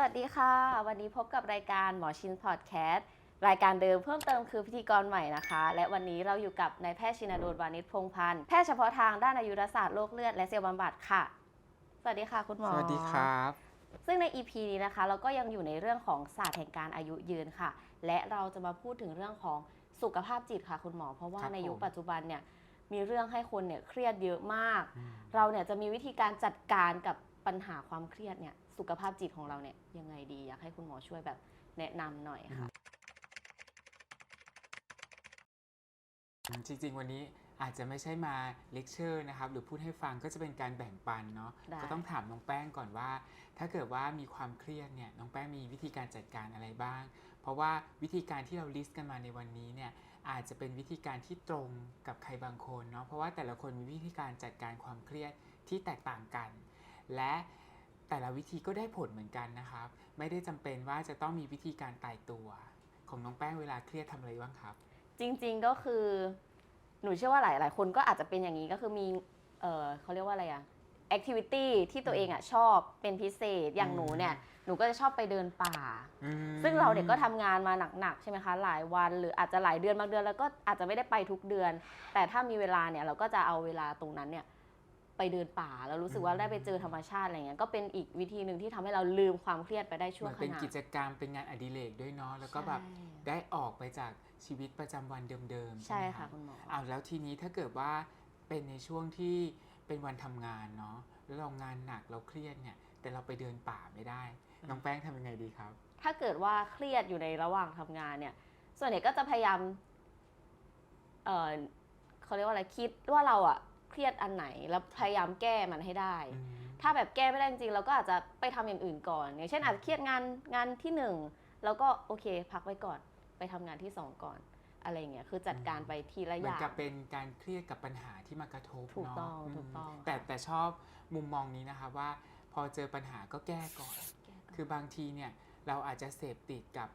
วัสดีค่ะ วันนี้พบกับรายการหมอชินพอดแคสต์รายการเดิมเพิ่มเติมคือพิธีกรใหม่นะคะ และวันนี้เราอยู่กับนายแพทย์ชินโดลวานิชพงษ์พันธ์แพทย์เฉพาะทางด้านอายุรศาสตร์โรคเลือดและเซลล์บำบัดค่ะ สวัสดีค่ะคุณหมอสวัสดีครับ ซึ่งใน EP นี้นะคะ เราก็ยังอยู่ในเรื่องของศาสตร์แห่งการอายุยืนค่ะ และเราจะมาพูดถึงเรื่องของสุขภาพจิตค่ะคุณหมอ เพราะว่าครับในยุคผมปัจจุบันเนี่ยมีเรื่องให้คนเนี่ยเครียดเยอะมากอืมเราเนี่ยจะมีวิธีการจัดการกับปัญหาความเครียดเนี่ย สุขภาพจิตของเราเนี่ยยังไงดีอยากให้คุณหมอช่วยแบบแนะนำหน่อยค่ะ จริง ๆ วันนี้อาจจะไม่ใช่มาเลคเชอร์นะครับหรือพูดให้ฟังก็จะเป็นการแบ่งปันเนาะได้ ก็ต้องถามน้องแป้งก่อนว่า ถ้าเกิดว่ามีความเครียดเนี่ยน้องแป้งมีวิธีการจัดการอะไรบ้าง เพราะว่าวิธีการที่เราลิสต์กันมาในวันนี้เนี่ยอาจจะเป็นวิธีการที่ตรงกับใครบางคนเนาะเพราะว่าแต่ละคนมีวิธีการจัดการความเครียดที่แตกต่างกัน และ แต่ละวิธีก็ได้ผลเหมือนกันนะครับ ไม่ได้จำเป็นว่าจะต้องมีวิธีการตายตัว ของน้องแป้งเวลาเครียดทำอะไรบ้างครับ จริงๆก็คือหนูเชื่อว่าหลายหลายๆ คนก็อาจจะเป็นอย่างนี้ก็คือมีเออเขาเรียกว่าอะไรอะแอคทิวิตี้ที่ตัวเองอะชอบเป็นพิเศษอย่างหนูเนี่ยหนูก็จะชอบไปเดินป่าอืมซึ่งเราเนี่ยก็ทำงานมาหนักๆใช่ไหมคะหลายวันหรืออาจจะหลายเดือนบางเดือนแล้วก็อาจจะไม่ได้ไปทุกเดือน แต่ถ้ามีเวลาเนี่ยเราก็จะเอาเวลาตรงนั้นเนี่ย ไปเดินป่าแล้วรู้สึกว่าได้ไปเจอธรรมชาติอะไรเงี้ยก็เป็นอีกวิธีหนึ่งที่ทำให้เราลืมความเครียดไปได้ชั่เหวมือนขเป็นณะกิจกรรมเป็นงานอดิเรกด้วยเนาะแล้วก็แบบใช่ได้ออกไปจากชีวิตประจำวันเดิมๆใช่ไหมค่ะรับคุณหมออ้าวแล้วทีนี้ถ้าเกิดว่าเป็นในช่วงที่เป็นวันทำงานเนาะแล้วเรางานหนักเราเครียดเนี่ย แต่เราไปเดินป่าไม่ได้ น้องแป้งทำยังไงดีครับ ถ้าเกิดว่าเครียดอยู่ในระหว่างทำงานเนี่ย ส่วนใหญ่ก็จะพยายามเออเขาเรียกว่าอะไรคิดว่าเราอะเค รียดอันไหน แล้วพยายามแก้มันให้ได้อืมถ้าแบบแก้ไม่ได้จริงๆเราก็อาจจะไปทำอย่างอื่นก่อน อย่างเช่นอาจจะเครียดงานงานที่หนึ่งแล้วก็โอเค พักไว้ก่อนไปทำงานที่สองก่อนอะไรอย่างเงี้ยคือจัดการไปทีละเหอมือนย่างกับเป็นการเครียดกับปัญหาที่มากระทบถูกเนาะต้องมถูกต้องแต่ค่ะแต่ชอบมุมมองนี้นะคะว่า พอเจอปัญหาก็แก้ก่อนแก้ก่อน คือบางทีเนี่ยเราอาจจะเสพติดกับ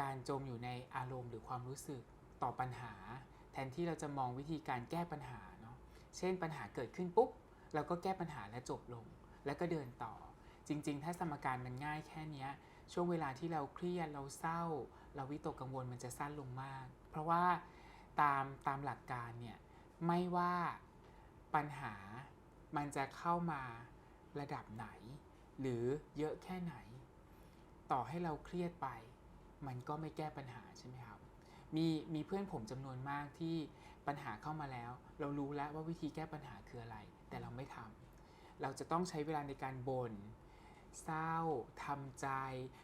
การจมอยู่ในอารมณ์หรือความรู้สึกต่อปัญหา แทนที่เราจะมองวิธีการแก้ปัญหา เช่นปัญหาเกิดขึ้นปุ๊บเราก็แก้ปัญหาและจบลง แล้วก็เดินต่อ จริง ๆ ถ้าสมการมันง่ายแค่นี้ช่วงเวลาที่เราเครียดเราเศร้า เราวิตกกังวลมันจะสั้นลงมาก เพราะว่าตามตามหลักการเนี่ยไม่ว่าปัญหามันจะเข้ามาระดับไหน หรือเยอะแค่ไหน ต่อให้เราเครียดไป มันก็ไม่แก้ปัญหาใช่ไหมครับมีมีเพื่อนผมจำนวนมากที่ ปัญหาเข้ามาแล้ว เรารู้แล้วว่าวิธีแก้ปัญหาคืออะไร แต่เราไม่ทำเราจะต้องใช้เวลาในการบน่นเศร้าทำใจ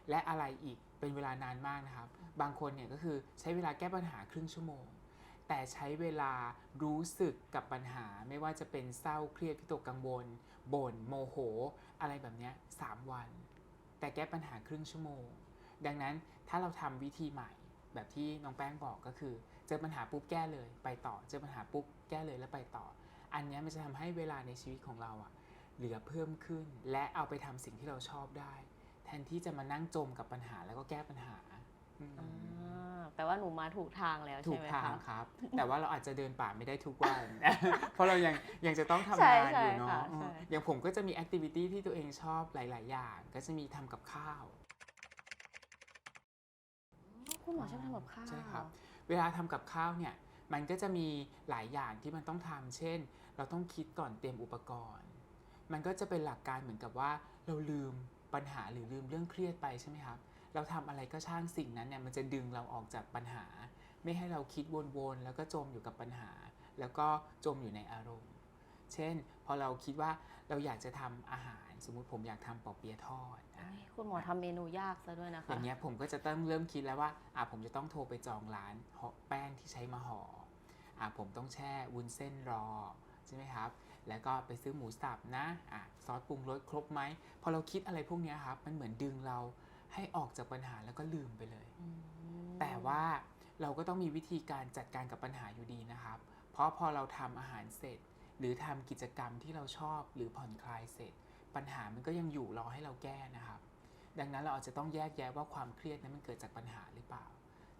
และอะไรอีกเป็นเวลานานมากนะครับ บางคนเนี่ยก็คือใช้เวลาแก้ปัญหาครึ่งชั่วโมง แต่ใช้เวลารู้สึกกับปัญหาไม่ว่าจะเป็นเศร้าเครียดพิตกกังวลบ่นโมโห อะไรแบบนี้สามวัน แต่แก้ปัญหาครึ่งชั่วโมง ดังนั้นถ้าเราทำวิธีใหม่แบบที่น้องแป้งบอกก็คือ เจอปัญหาปุ๊บแก้เลยไปต่อ เจอปัญหาปุ๊บแก้เลยแล้วไปต่อ อันเนี้ยมันจะทำให้เวลาในชีวิตของเราอะเหลือเพิ่มขึ้น และเอาไปทำสิ่งที่เราชอบได้ แทนที่จะมานั่งจมกับปัญหาแล้วก็แก้ปัญหาอืมอ่าแปลว่าหนูมาถูกทางแล้วถูใช่กไหมทางคะครับ แต่ว่าเราอาจจะเดินป่าไม่ได้ทุกวัน เพราะเรายังยังจะต้องทำใช่งานอยู่ใช่เนาะค่ะอืมใช่อย่างผมก็จะมีแอคทิวิตี้ที่ตัวเองชอบหลาย ๆ อย่าง ก็จะมีทำกับข้าวคุณหมอชอบทำกับข้าวใช่ครับ เวลาทำกับข้าวเนี่ยมันก็จะมีหลายอย่างที่มันต้องทำเช่น เราต้องคิดก่อนเตรียมอุปกรณ์ มันก็จะเป็นหลักการเหมือนกับว่าเราลืมปัญหาหรือลืมเรื่องเครียดไปใช่ไหมครับ เราทำอะไรก็ช่างสิ่งนั้นเนี่ยมันจะดึงเราออกจากปัญหา ไม่ให้เราคิดวนๆแล้วก็จมอยู่กับปัญหา แล้วก็จมอยู่ในอารมณ์ เช่น อเราคิดว่าเราอยากจะทำอาหาร สมมุติผมอยากทำปอเปี๊ยะทอดอะเอ้ยคุณหมอทำเมนูยากซะด้วยนะคะอย่างเงี้ยผมก็จะต้องเริ่มคิดแล้วว่าอะผมจะต้องโทรไปจองร้านห่อแป้งที่ใช้มาห่ออะผมต้องแช่วุ้นเส้นรอใช่ไหมครับ แล้วก็ไปซื้อหมูสับนะอะซอสปรุงรสครบไหมพอเราคิดอะไรพวกเนี้ยครับ มันเหมือนดึงเราให้ออกจากปัญหาแล้วก็ลืมไปเลยอืมแต่ว่าเราก็ต้องมีวิธีการจัดการกับปัญหาอยู่ดีนะครับ เพราะพอเราทำอาหารเสร็จ หรือทำกิจกรรมที่เราชอบหรือผ่อนคลายเสร็จ ปัญหามันก็ยังอยู่รอให้เราแก้นะครับ ดังนั้นเราอาจจะต้องแยกแยะว่าความเครียดนั้นมันเกิดจากปัญหาหรือเปล่า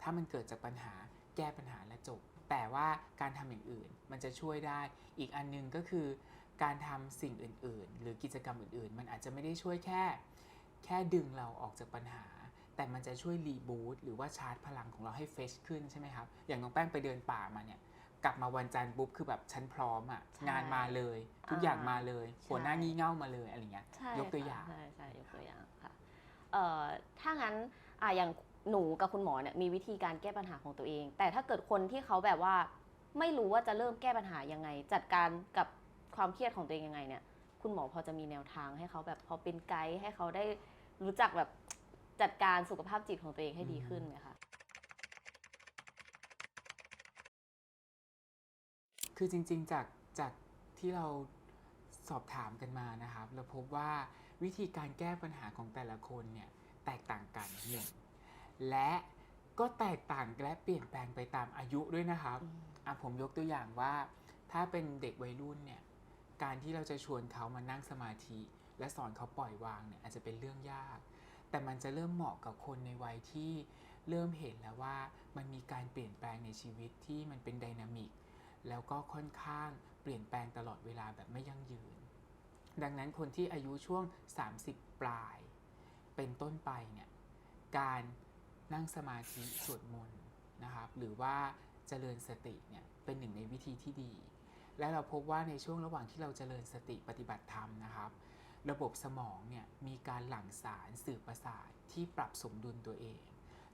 ถ้ามันเกิดจากปัญหาแก้ปัญหาและจบ แต่ว่าการทำอย่างอื่นมันจะช่วยได้ อีกอันหนึงก็คือ การทำสิ่งอื่น ๆ หรือกิจกรรมอื่น ๆ มันอาจจะไม่ได้ช่วยแค่ แค่ดึงเราออกจากปัญหาแต่มันจะช่วยรีบูตหรือว่าชาร์จพลังของเราให้เฟชขึ้นใช่ไหมครับ อย่างน้องแป้งไปเดินป่ามาเนี่ย กลับมาวันจันทร์ปุ๊บคือแบบฉันพร้อมอะใช่งานมาเลย ทุกอย่างอ่ามมาเลยหัวหน้าใช่งี่เง่ามาเลยอะไรเงี้ยใช่ยกตัวค่ะอย่างใช่ใช่ยกตัวอย่างค่ะเอ่อถ้างั้นอะอย่างหนูกับคุณหมอเนี่ยมีวิธีการแก้ปัญหาของตัวเอง แต่ถ้าเกิดคนที่เขาแบบว่าไม่รู้ว่าจะเริ่มแก้ปัญหายังไง จัดการกับความเครียดของตัวเองยังไงเนี่ย คุณหมอพอจะมีแนวทางให้เขาแบบพอเป็นไกด์ให้เขาได้รู้จักแบบจัดการสุขภาพจิตของตัวเองให้ดีขึ้นไหมคะ คือจริงๆจากจากที่เราสอบถามกันมานะครับ เราพบว่าวิธีการแก้ปัญหาของแต่ละคนเนี่ยแตกต่างกันหนึ่งและก็แตกต่างและเปลี่ยนแปลงไปตามอายุด้วยนะครับอะผมยกตัวอย่างว่า ถ้าเป็นเด็กวัยรุ่นเนี่ยการที่เราจะชวนเขามานั่งสมาธิ และสอนเขาปล่อยวางเนี่ยอาจจะเป็นเรื่องยาก แต่มันจะเริ่มเหมาะกับคนในวัยที่เริ่มเห็นแล้วว่ามันมีการเปลี่ยนแปลงในชีวิตที่มันเป็นไดนามิก แล้วก็ค่อนข้างเปลี่ยนแปลงตลอดเวลาแบบไม่ยั่งยืน ดังนั้นคนที่อายุช่วง 30 ปลาย เป็นต้นไปเนี่ยการนั่งสมาธิสวดมนต์นะครับหรือว่าเจริญสติเนี่ยเป็นหนึ่งในวิธีที่ดี และเราพบว่าในช่วงระหว่างที่เราเจริญสติปฏิบัติธรรมนะครับ ระบบสมองเนี่ยมีการหลั่งสารสื่อประสาทที่ปรับสมดุลตัวเอง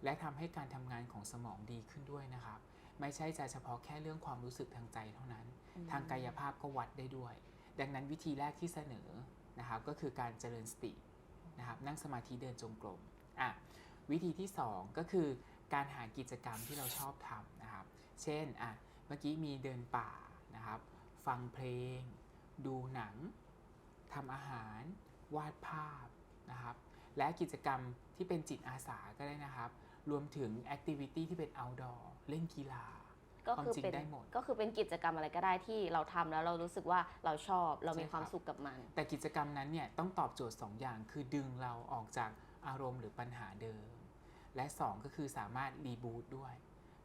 และทำให้การทำงานของสมองดีขึ้นด้วยนะครับ ไม่ใช่จะเฉพาะแค่เรื่องความรู้สึกทางใจเท่านั้น ทางกายภาพก็วัดได้ด้วย ดังนั้นวิธีแรกที่เสนอนะครับก็คือการเจริญสตินะครับนั่งสมาธิเดินจงกรมอะวิธีที่ 2 ก็คือการหากิจกรรมที่เราชอบทำนะครับ เช่นอะเมื่อกี้มีเดินป่านะครับ ฟังเพลง ดูหนังทำอาหาร วาดภาพนะครับ และกิจกรรมที่เป็นจิตอาสาก็ได้นะครับ รวมถึงแอคทิวิตี้ที่เป็น outdoor เล่นกีฬาก็คือความจริงเป็นได้หมดก็คือเป็นกิจกรรมอะไรก็ได้ที่เราทำแล้วเรารู้สึกว่าเราชอบเรามีใช่ความครับสุขกับมัน แต่กิจกรรมนั้นเนี่ยต้องตอบโจทย์2อย่างคือดึงเราออกจากอารมณ์หรือปัญหาเดิม และ 2 ก็คือสามารถรีบูตด้วย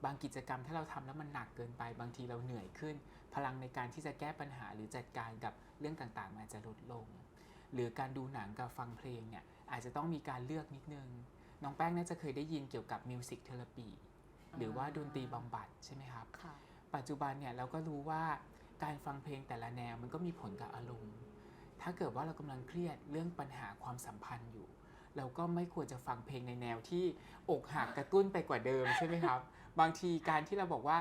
บางกิจกรรมถ้าเราทำแล้วมันหนักเกินไป บางทีเราเหนื่อยขึ้น พลังในการที่จะแก้ปัญหาหรือจัดการกับเรื่องต่างๆมันอาจจะลดลง หรือการดูหนังกับฟังเพลงเนี่ยอาจจะต้องมีการเลือกนิดนึง น้องแป้งน่าจะเคยได้ยินเกี่ยวกับมิวสิกเทอราปีหรือว่าดนตรีบำบัดใช่ไหมครับค่ะปัจจุบันเนี่ยเราก็รู้ว่าการฟังเพลงแต่ละแนวมันก็มีผลกับอารมณ์ ถ้าเกิดว่าเรากำลังเครียดเรื่องปัญหาความสัมพันธ์อยู่ เราก็ไม่ควรจะฟังเพลงในแนวที่อกหักกระตุ้นไปกว่าเดิมใช่ไหมครับ บางทีการที่เราบอกว่า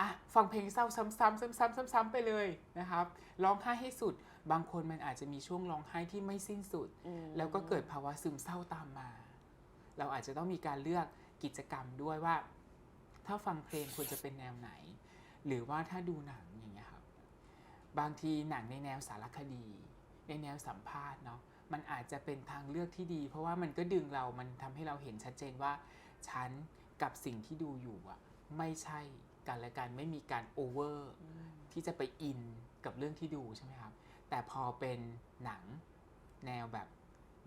อะฟังเพลงเศร้าซ้ำๆซ้ำๆซ้ำๆไปเลยนะครับร้องไห้ให้สุด บางคนมันอาจจะมีช่วงร้องไห้ที่ไม่สิ้นสุดอืมแล้วก็เกิดภาวะซึมเศร้าตามมา เราอาจจะต้องมีการเลือกกิจกรรมด้วยว่า ถ้าฟังเพลงควรจะเป็นแนวไหน หรือว่าถ้าดูหนังอย่างเงี้ยครับบางทีหนังในแนวสารคดี ในแนวสัมภาษณ์เนาะมันอาจจะเป็นทางเลือกที่ดี เพราะว่ามันก็ดึงเรามันทำให้เราเห็นชัดเจนว่า ฉันกับสิ่งที่ดูอยู่อะไม่ใช่กันและกันไม่มีการโอเวอร์อืมที่จะไปอินกับเรื่องที่ดูใช่ไหมครับ แต่พอเป็นหนังแนวแบบ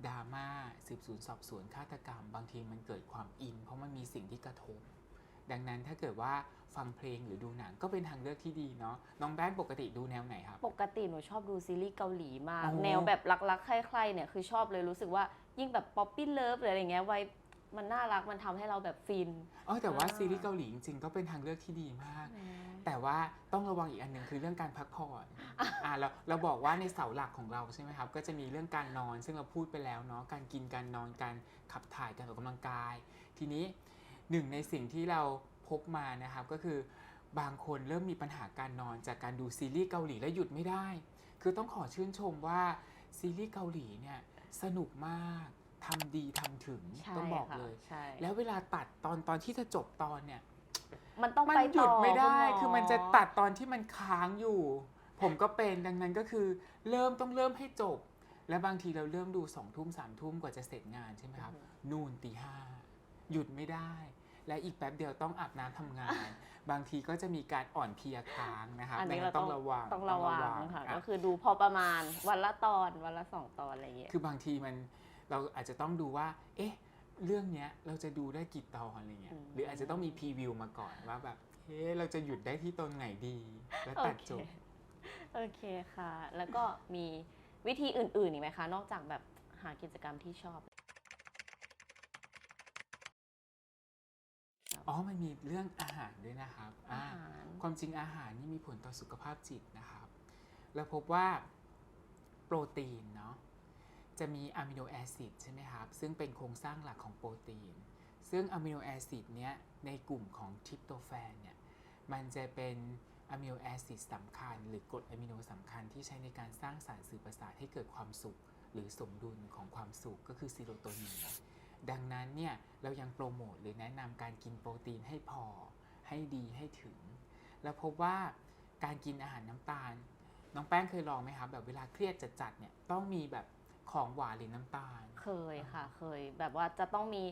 ดราม่าสืบสวนสอบสวนฆาตกรรม บางทีมันเกิดความอิน เพราะมันมีสิ่งที่กระทบ ดังนั้นถ้าเกิดว่าฟังเพลงหรือดูหนังก็เป็นทางเลือกที่ดีเนาะน้องแบนปกติดูแนวไหนครับ ปกติหนูชอบดูซีรีส์เกาหลีมากโอ้แนวแบบรักๆใคร่ๆเนี่ยคือชอบเลยรู้สึกว่ายิ่งแบบป๊อปปี้เลิฟหรืออะไรเงี้ยวัยมันน่ารักมันทำให้เราแบบฟิน เออแต่ว่าอ่าซีรีส์เกาหลีจริงๆก็เป็นทางเลือกที่ดีมาก แต่ว่าต้องระวังอีกอันหนึ่งคือเรื่องการพักผ่อนอ่าเราเราบอกว่าในเสาหลักของเราใช่ไหมครับ ก็จะมีเรื่องการนอน ซึ่งเราพูดไปแล้วเนาะการกินการนอนการขับถ่ายการออกกำลังกาย ทีนี้หนึ่งในสิ่งที่เราพบมานะครับก็คือบางคนเริ่มมีปัญหาการนอนจากการดูซีรีส์เกาหลีแล้วหยุดไม่ได้ คือต้องขอชื่นชมว่าซีรีส์เกาหลีเนี่ยสนุกมากทำดีทำถึงใช่ต้องบอกค่ะเลยใช่แล้วเวลาตัดตอนตอนที่จะจบตอนเนี่ย มันต้องมันไปหยุต่ดอไม่ได้ ณหคือมันจะตัดตอนที่มันค้างอยู่ ผมก็เป็นดังนั้นก็คือเริ่มต้องเริ่มให้จบ และบางทีเราเริ่มดูสองทุ่มสามทุ่มกว่าจะเสร็จงานใช่ไหมครับ นู่นตีห้าหยุดไม่ได้ และอีกแป๊บเดียวต้องอาบน้ำทำงาน บางทีก็จะมีการอ่อนเพลียค้างนะครับอันนี้ดังเรานั้นต้องระวังต้องระวังค่ะ อ่ ก็คือดูพอประมาณวันละตอนวันละสองตอนอะไรอย่างเงี้ย คือบางทีมันเราอาจจะต้องดูว่า เอ๊ะ เรื่องเนี้ยเราจะดูได้กี่ตอนอะไรเงี้ยหรืออาจจะต้องมีพรีวิวมาก่อนว่าแบบเฮ้เราจะหยุดได้ที่ตอนไหนดี แล้วตัดจบโอเคค่ะ แล้วก็มีวิธีอื่นๆอีกไหมคะ นอกจากแบบหากิจกรรมที่ชอบอ๋อ มันมีเรื่องอาหารด้วยนะครับอาหารความจริงอาหารนี่มีผลต่อสุขภาพจิตนะครับ เราพบว่าโปรตีนเนาะ จะมีอะมิโนแอซิดใช่ไหมครับ ซึ่งเป็นโครงสร้างหลักของโปรตีน ซึ่งอะมิโนแอซิดเนี้ยในกลุ่มของทริปโตแฟนเนี่ยมันจะเป็นอะมิโนแอซิดสำคัญ หรือกรดอะมิโนสำคัญที่ใช้ในการสร้างสารสื่อประสาทให้เกิดความสุข หรือสมดุลของความสุขก็คือซีโรโทนินดังนั้นเนี่ยเรายังโปรโมทหรือแนะนำการกินโปรตีนให้พอ ให้ดีให้ถึง แล้วพบว่าการกินอาหารน้ำตาล น้องแป้งเคยลองไหมครับแบบเวลาเครียดจัดๆเนี่ยต้องมีแบบ ของหวานหรือน้ำตาล เคยค่ะ เคยแบบว่าจะต้องมี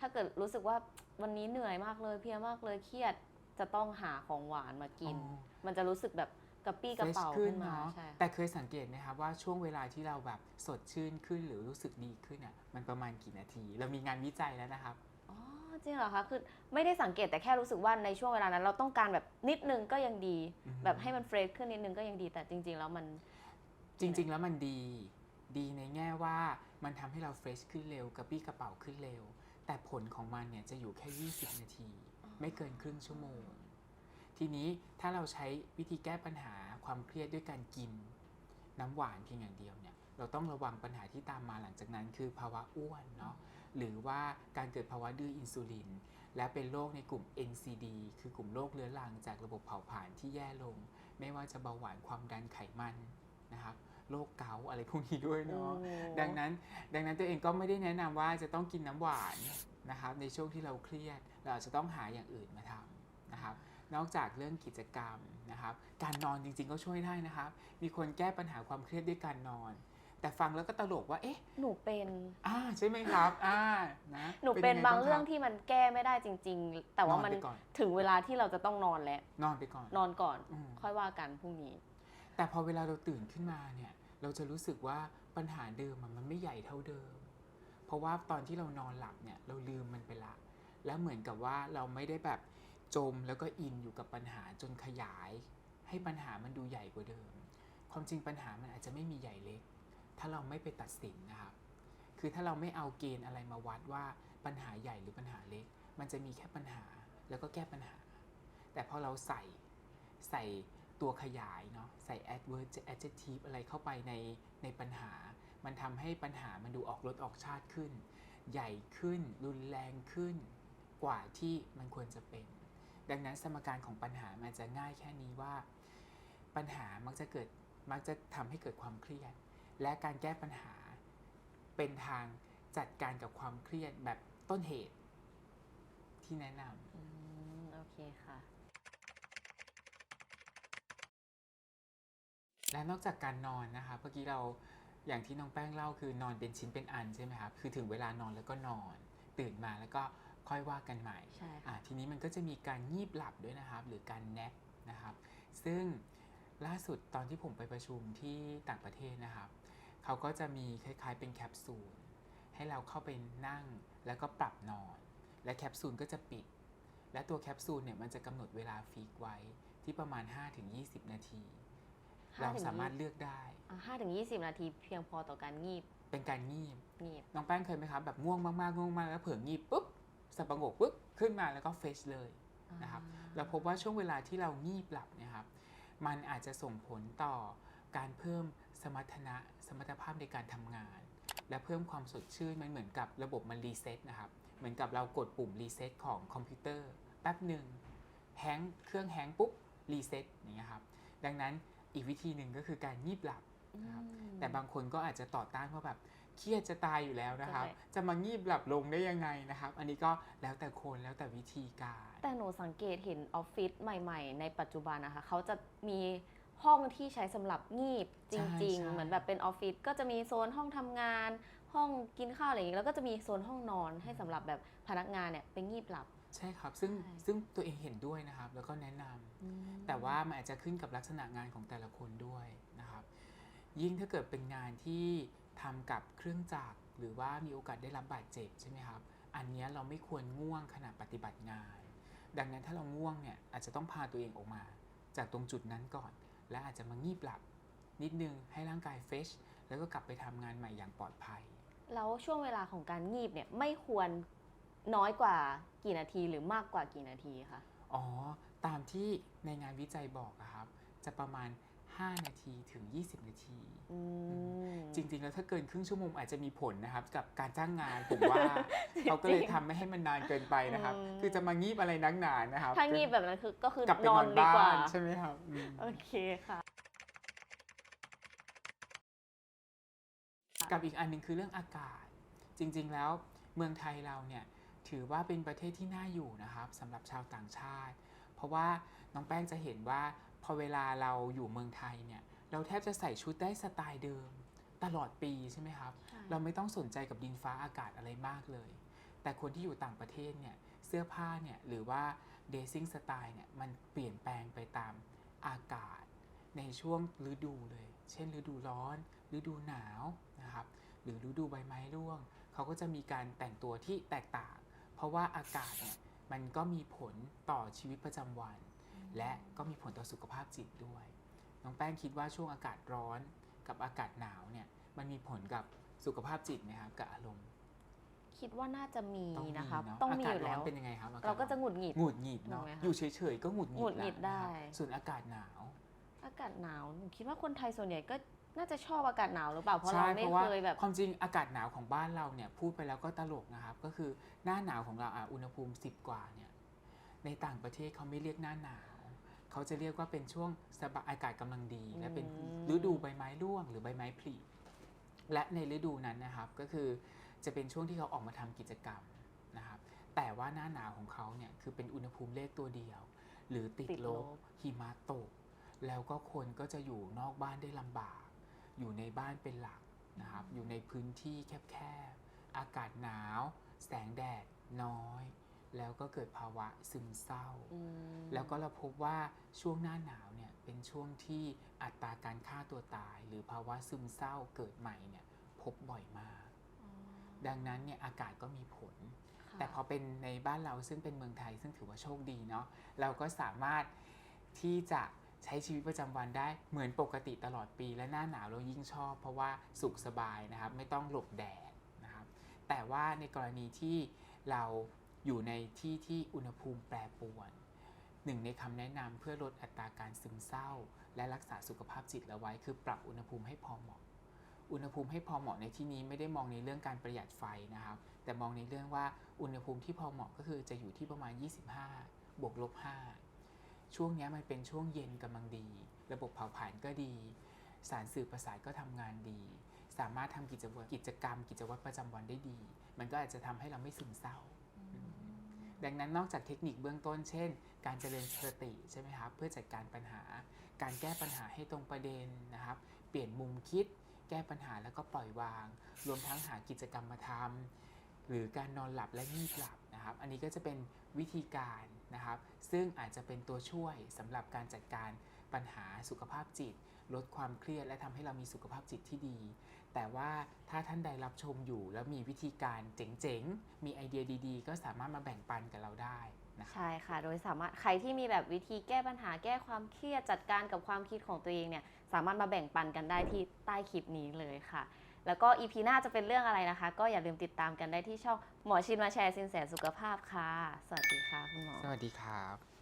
ถ้าเกิดรู้สึกว่าวันนี้เหนื่อยมากเลยเพลียมากเลยเครียดจะต้องหาของหวานมากินอ๋อมันจะรู้สึกแบบกระปี้กระเฟชเป๋าขึ้นขึ้นมาเนาะใช่แต่เคยสังเกตไหมครับว่าช่วงเวลาที่เราแบบสดชื่นขึ้นหรือรู้สึกดีขึ้นอะมันประมาณกี่นาที เรามีงานวิจัยแล้วนะครับอ๋อจริงเหรอคะคือไม่ได้สังเกตแต่แค่รู้สึกว่าในช่วงเวลานั้น เราต้องการแบบนิดนึงก็ยังดีอือฮึแบบให้มันเฟรชขึ้นนิดนึงก็ยังดีแต่จริง ๆ แล้วมันจริง ๆ แล้วมันดี ดีในแง่ว่ามันทำให้เราเฟรชขึ้นเร็วกระปี้กระเป๋าขึ้นเร็ว แต่ผลของมันเนี่ยจะอยู่แค่ 20 นาที ไม่เกินครึ่งชั่วโมง ทีนี้ถ้าเราใช้วิธีแก้ปัญหาความเครียดด้วยการกิน น้ำหวานเพียงอย่างเดียวเนี่ยเราต้องระวังปัญหาที่ตามมาหลังจากนั้นคือภาวะอ้วนเนาะหรือว่าการเกิดภาวะดื้ออินซูลิน และเป็นโรคในกลุ่ม NCD คือกลุ่มโรคเรื้อรังจากระบบเผาผลาญที่แย่ลง ไม่ว่าจะเบาหวานความดันไขมันนะครับ โรคเกาต์อะไรพวกนี้ด้วยเนาะโอ้ดังนั้น ดังนั้นตัวเองก็ไม่ได้แนะนำว่าจะต้องกินน้ำหวานนะครับ ในช่วงที่เราเครียด เราอาจจะต้องหาอย่างอื่นมาทำนะครับ นอกจากเรื่องกิจกรรมนะครับ การนอนจริงๆก็ช่วยได้นะครับ มีคนแก้ปัญหาความเครียดด้วยการนอนแต่ฟังแล้วก็ตลกว่าเอ๊ะหนูเป็นอ่าใช่ไหมครับอ่านะหนูเป็นยัไบางเรื่องคที่มันแก้ไม่ได้จริง ๆ แต่ว่ามันนอนไปก่อนถึงเวลาที่เราจะต้องนอนแล้วนอนไปก่อนนอนก่อนอืมค่อยว่ากันพรุ่งนี้ แต่พอเวลาเราตื่นขึ้นมาเนี่ย เราจะรู้สึกว่าปัญหาเดิมมันไม่ใหญ่เท่าเดิม เพราะว่าตอนที่เรานอนหลับเนี่ยเราลืมมันไปละ แล้วเหมือนกับว่าเราไม่ได้แบบจมแล้วก็อินอยู่กับปัญหาจนขยาย ให้ปัญหามันดูใหญ่กว่าเดิม ความจริงปัญหามันอาจจะไม่มีใหญ่เล็ก ถ้าเราไม่ไปตัดสินนะครับ คือถ้าเราไม่เอาเกณฑ์อะไรมาวัดว่าปัญหาใหญ่หรือปัญหาเล็ก มันจะมีแค่ปัญหาแล้วก็แก้ปัญหา แต่พอเราใส่ใส่ ตัวขยายเนาะใส่ adverb adjective อะไรเข้าไปในในปัญหา มันทำให้ปัญหามันดูออกรสออกชาติขึ้น ใหญ่ขึ้น รุนแรงขึ้น กว่าที่มันควรจะเป็น ดังนั้นสมการของปัญหามันจะง่ายแค่นี้ว่า ปัญหามักจะเกิดมักจะทำให้เกิดความเครียด และการแก้ปัญหา เป็นทางจัดการกับความเครียดแบบต้นเหตุที่แนะนำโอเคค่ะ และนอกจากการนอนนะคะเมื่อกี้เราอย่างที่น้องแป้งเล่าคือนอนเป็นชิ้นเป็นอันใช่ไหมครับคือถึงเวลานอนแล้วก็นอน ตื่นมาแล้วก็ค่อยว่ากันใหม่ใช่ค่ะอะทีนี้มันก็จะมีการงีบหลับด้วยนะครับ หรือการแนปนะครับ ซึ่งล่าสุดตอนที่ผมไปประชุมที่ต่างประเทศนะครับเขาก็จะมีคล้ายๆเป็นแคปซูลให้เราเข้าไปนั่งแล้วก็ปรับนอน และแคปซูลก็จะปิด และตัวแคปซูลเนี่ยมันจะกำหนดเวลาฟิกไว้ที่ประมาณ 5-20 นาที เราสามารถเลือกได้ห้าถึงยี่สิบนาทีเพียงพอต่อการงีบ เป็นการงีบงีบน้องแป้งเคยไหมครับแบบง่วงมากๆง่วงมากแล้วเผลองีบปุ๊บสับประงกปุ๊บขึ้นมาแล้วก็เฟชเลยนะครับเราพบว่าช่วงเวลาที่เรางีบหลับเนะครับ มันอาจจะส่งผลต่อการเพิ่มสมรรถนะสมรรถภาพในการทำงาน และเพิ่มความสดชื่นมันเหมือนกับระบบมันรีเซ็ตนะครับเหมือนกับเรากดปุ่มรีเซ็ตของคอมพิวเตอร์แป๊บหนึ่งแฮงก์เครื่องแฮงก์ปุ๊บรีเซ็ตอย่างเงี้ยครับดังนั้น อีกวิธีหนึ่งก็คือการงีบหลับครับอืมแต่บางคนก็อาจจะต่อต้านว่าแบบเครียดจะตายอยู่แล้วนะครับใช่จะมางีบหลับลงได้ยังไงนะครับ อันนี้ก็แล้วแต่คนแล้วแต่วิธีการ แต่หนูสังเกตเห็นออฟฟิศใหม่ ๆ ในปัจจุบันนะคะเขาจะมีห้องที่ใช้สำหรับงีบจริงใช่ๆเหมือนแบบเป็นออฟฟิศก็จะมีโซนห้องทำงาน ห้องกินข้าวอะไรอย่างนี้แล้วก็จะมีโซนห้องนอนให้สำหรับแบบพนักงานเนี่ยไปงีบหลับ ใช่ครับ ซึ่งใช่ซึ่งตัวเองเห็นด้วยนะครับ แล้วก็แนะนำแต่ว่ามันอาจจะขึ้นกับลักษณะงานของแต่ละคนด้วยนะครับ ยิ่งถ้าเกิดเป็นงานที่ทำกับเครื่องจักรหรือว่ามีโอกาสได้รับบาดเจ็บใช่ไหมครับ อันเนี้ยเราไม่ควรง่วงขณะปฏิบัติงาน ดังนั้นถ้าเราง่วงเนี่ยอาจจะต้องพาตัวเองออกมา จากตรงจุดนั้นก่อน และอาจจะมางีบหลับ นิดนึงให้ร่างกายเฟชแล้วก็กลับไปทำงานใหม่อย่างปลอดภัย แล้วช่วงเวลาของการงีบเนี่ยไม่ควร น้อยกว่ากี่นาทีหรือมากกว่ากี่นาทีคะอ๋อ ตามที่ในงานวิจัยบอกอะครับ จะประมาณ 5 นาทีถึง 20 นาทีอืมจริง ๆ แล้วถ้าเกินครึ่งชั่วโมงอาจจะมีผลนะครับ กับการจ้างงานผมว่าเขาก็เลยทำไม่ให้มันนานเกินไปนะครับอืมคือจะมางีบอะไรนักหนานะครับ ถ้างีบแบบนั้นคือก็คือกลับไปนนออนนดีบ้ากว่านใช่ไหมครับอืมโอเคค่ะกับอีกอันหนึงคือเรื่องอากาศ จริง ๆ แล้วเมืองไทยเราเนี่ย ถือว่าเป็นประเทศที่น่าอยู่นะครับสำหรับชาวต่างชาติ เพราะว่าน้องแป้งจะเห็นว่าพอเวลาเราอยู่เมืองไทยเนี่ยเราแทบจะใส่ชุดได้สไตล์เดิมตลอดปีใช่ไหมครับใช่เราไม่ต้องสนใจกับดินฟ้าอากาศอะไรมากเลย แต่คนที่อยู่ต่างประเทศเนี่ยเสื้อผ้าเนี่ยหรือว่าเดซิ่งสไตล์เนี่ยมันเปลี่ยนแปลงไปตามอากาศ ในช่วงฤดูเลย เช่น ฤดูร้อน ฤดูหนาวนะครับหรือฤดูใบไม้ร่วง เขาก็จะมีการแต่งตัวที่แตกต่าง เพราะว่าอากาศเนี่ยมันก็มีผลต่อชีวิตประจำวัน และก็มีผลต่อสุขภาพจิตด้วย น้องแป้งคิดว่าช่วงอากาศร้อนกับอากาศหนาวเนี่ยมันมีผลกับสุขภาพจิตไหมครับกับอารมณ์ คิดว่าน่าจะมีต้องมีนะครับเนาะต้องมีอาอยู่กาศร้แล้อนวเป็นยังไงครับอเราก็จะร้อนหงุดหงิดหงุดหงิดเนาะถูกไหมคะอยู่เฉยๆก็หงุดหงิดหงุดหงิดแล้วนะครับได้ ส่วนอากาศหนาว อากาศหนาวหนูคิดว่าคนไทยส่วนใหญ่ก็ น่าจะชอบอากาศหนาวหรือเปล่า เพราะใช่เราไม่เพราะว่าเคยแบบความจริงอากาศหนาวของบ้านเราเนี่ยพูดไปแล้วก็ตลกนะครับ ก็คือหน้าหนาวของเราอะอุณหภูมิ 10 กว่าเนี่ยในต่างประเทศเขาไม่เรียกหน้าหนาว เขาจะเรียกว่าเป็นช่วงสบายอากาศกำลังดี และเป็นอืมฤดูใบไม้ร่วงหรือใบไม้ผลิและในฤดูนั้นนะครับก็คือจะเป็นช่วงที่เขาออกมาทำกิจกรรมนะครับแต่ว่าหน้าหนาวของเขาเนี่ยคือเป็นอุณหภูมิเลขตัวเดียว หรือติดติดลลบบหิมะตก แล้วก็คนก็จะอยู่นอกบ้านได้ลำบาก อยู่ในบ้านเป็นหลักนะครับ อยู่ในพื้นที่แคบๆ อากาศหนาว แสงแดดน้อย แล้วก็เกิดภาวะซึมเศร้าอืมแล้วก็เราพบว่าช่วงหน้าหนาวเนี่ยเป็นช่วงที่อัตราการฆ่าตัวตาย หรือภาวะซึมเศร้าเกิดใหม่เนี่ยพบบ่อยมากอ๋อดังนั้นเนี่ยอากาศก็มีผลค่ะแต่พอเป็นในบ้านเราซึ่งเป็นเมืองไทยซึ่งถือว่าโชคดีเนาะเราก็สามารถที่จะ ใช้ชีวิตประจำวันได้เหมือนปกติตลอดปีและหน้าหนาวเรายิ่งชอบ เพราะว่าสุขสบายนะครับ ไม่ต้องหลบแดดนะครับ แต่ว่าในกรณีที่เราอยู่ในที่ที่อุณหภูมิแปรปรวนหนึ่งในคำแนะนำเพื่อลดอัตราการซึมเศร้า และรักษาสุขภาพจิตเราไว้คือปรับอุณหภูมิให้พอเหมาะ อุณหภูมิให้พอเหมาะในที่นี้ไม่ได้มองในเรื่องการประหยัดไฟนะครับ แต่มองในเรื่องว่าอุณหภูมิที่พอเหมาะก็คือจะอยู่ที่ประมาณ 25 บวกลบ 5 ช่วงเนี้ยมันเป็นช่วงเย็นกำลังดี ระบบเผาผลาญก็ดี สารสื่อประสาทก็ทำงานดี สามารถทำกิจวัตรกิจกรรม กิจวัตรประจำวันได้ดี มันก็อาจจะทำให้เราไม่ซึมเศร้า ดังนั้นนอกจากเทคนิคเบื้องต้น เช่น การเจริญสติใช่ไหมครับ เพื่อจัดการปัญหา การแก้ปัญหาให้ตรงประเด็นนะครับ เปลี่ยนมุมคิด แก้ปัญหาแล้วก็ปล่อยวาง รวมทั้งหากิจกรรมมาทำหรือการนอนหลับและงีบหลับนะครับ อันนี้ก็จะเป็นวิธีการ นะครับ ซึ่งอาจจะเป็นตัวช่วยสำหรับการจัดการปัญหาสุขภาพจิต ลดความเครียดและทำให้เรามีสุขภาพจิตที่ดี แต่ว่าถ้าท่านใดรับชมอยู่ แล้วมีวิธีการเจ๋งๆ มีไอเดียดีๆ ก็สามารถมาแบ่งปันกับเราได้นะใช่ค่ะ โดยสามารถใครที่มีแบบวิธีแก้ปัญหาแก้ความเครียดจัดการกับความคิดของตัวเองเนี่ยสามารถมาแบ่งปันกันได้ที่ใต้คลิปนี้เลยค่ะ แล้วก็อีพีหน้าจะเป็นเรื่องอะไรนะคะ ก็อย่าลืมติดตามกันได้ที่ช่องหมอชินมาแชร์สินแสสุขภาพค่ะ สวัสดีค่ะคุณหมอ สวัสดีครับ